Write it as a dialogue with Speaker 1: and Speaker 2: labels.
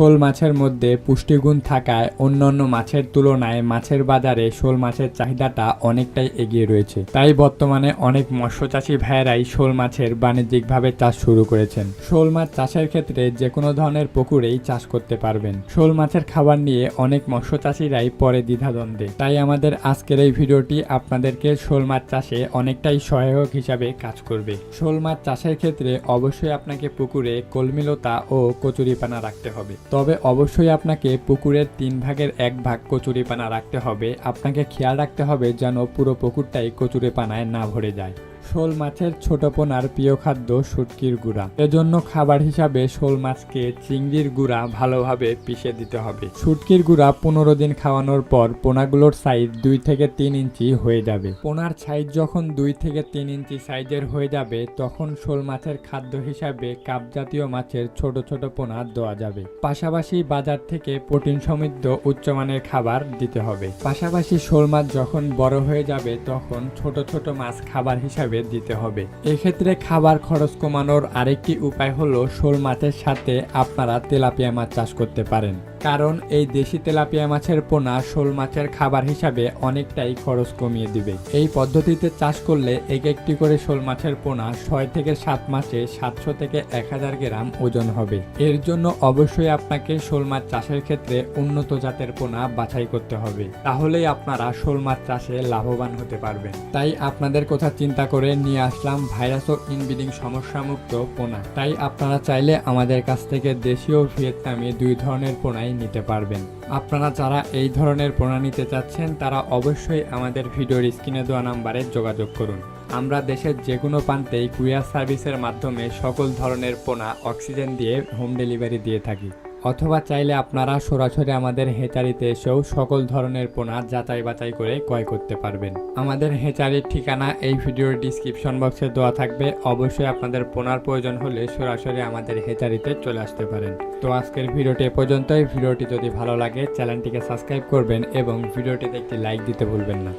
Speaker 1: শোল মাছের মধ্যে পুষ্টিগুণ থাকায় অন্যান্য মাছের তুলনায় মাছের বাজারে শোল মাছের চাহিদাটা অনেকটাই এগিয়ে রয়েছে। তাই বর্তমানে অনেক মৎস্যচাষী ভাইয়েরাই শোল মাছের বাণিজ্যিকভাবে চাষ শুরু করেছেন। শোল মাছ চাষের ক্ষেত্রে যে কোনো ধরনের পুকুরেই চাষ করতে পারবেন। শোল মাছের খাবার নিয়ে অনেক মৎস্যচাষীরাই পরে দ্বিধাদ্বন্দ্বে। তাই আমাদের আজকের এই ভিডিওটি আপনাদেরকে শোল মাছ চাষে অনেকটাই সহায়ক হিসাবে কাজ করবে। শোল মাছ চাষের ক্ষেত্রে অবশ্যই আপনাকে পুকুরে কলমিলতা ও কচুরিপানা রাখতে হবে। তবে অবশ্যই আপনাকে পুকুরের তিন ভাগের এক ভাগ কচুরিপানা রাখতে হবে। আপনাকে খেয়াল রাখতে হবে যেন পুরো পুকুরটাই কচুরিপানায় না ভরে যায়। শোল মাছের ছোট পোনার প্রিয় খাদ্য শুটকির গুঁড়া। এজন্য খাবার হিসাবে শোল মাছকে চিংড়ির গুঁড়া ভালোভাবে পিষে দিতে হবে। শুটকির গুঁড়া পনেরো দিন খাওয়ানোর পর পোনাগুলোর সাইজ দুই থেকে তিন ইঞ্চি হয়ে যাবে। পোনার সাইজ যখন দুই থেকে তিন ইঞ্চি সাইজের হয়ে যাবে, তখন শোল মাছের খাদ্য হিসাবে কাপ জাতীয় মাছের ছোট ছোট পোনা দেওয়া যাবে। পাশাপাশি বাজার থেকে প্রোটিন সমৃদ্ধ উচ্চমানের খাবার দিতে হবে। পাশাপাশি শোল মাছ যখন বড় হয়ে যাবে, তখন ছোট ছোট মাছ খাবার হিসাবে দিতে হবে। এক্ষেত্রে খাবার খরচ কমানোর আরেকটি উপায় হলো শোল মাছের সাথে আপনারা তেলাপিয়া মাছ চাষ করতে পারেন। কারণ এই দেশি তেলাপিয়া মাছের পোনা শোল মাছের খাবার হিসাবে অনেকটাই খরচ কমিয়ে দিবে। এই পদ্ধতিতে চাষ করলে এক একটি করে শোল মাছের পোনা ছয় থেকে সাত মাসে সাতশো থেকে এক হাজার গ্রাম ওজন হবে। এর জন্য অবশ্যই আপনাকে শোল মাছ চাষের ক্ষেত্রে উন্নত জাতের পোনা বাছাই করতে হবে। তাহলেই আপনারা শোল মাছ চাষে লাভবান হতে পারবেন। তাই আপনাদের কথা চিন্তা করে নিয়ে আসলাম ভাইরাস ও ইনব্রিডিং সমস্যামুক্ত পোনা। তাই আপনারা চাইলে আমাদের কাছ থেকে দেশীয় ভিয়েতনামি দুই ধরনের পোনাই নিতে পারবেন। আপনারা যারা এই ধরনের পোনা নিতে চাচ্ছেন, তারা অবশ্যই আমাদের ভিডিওর স্ক্রিনে দেওয়া নাম্বারে যোগাযোগ করুন। আমরা দেশের যে কোনো প্রান্তেই কুরিয়ার সার্ভিসের মাধ্যমে সকল ধরনের পোনা, অক্সিজেন দিয়ে হোম ডেলিভারি দিয়ে থাকি। অথবা চাইলে আপনারা সরাসরি আমাদের হেচারিতে এসেও সকল ধরনের পোনা যাচাই বাছাই করে ক্রয় করতে পারবেন। আমাদের হেচারির ঠিকানা এই ভিডিওর ডিসক্রিপশন বক্সে দেওয়া থাকবে। অবশ্যই আপনাদের পোনার প্রয়োজন হলে সরাসরি আমাদের হেচারিতে চলে আসতে পারেন। তো আজকের ভিডিওটি এ পর্যন্তই। ভিডিওটি যদি ভালো লাগে, চ্যানেলটিকে সাবস্ক্রাইব করবেন এবং ভিডিওটিতে একটি লাইক দিতে ভুলবেন না।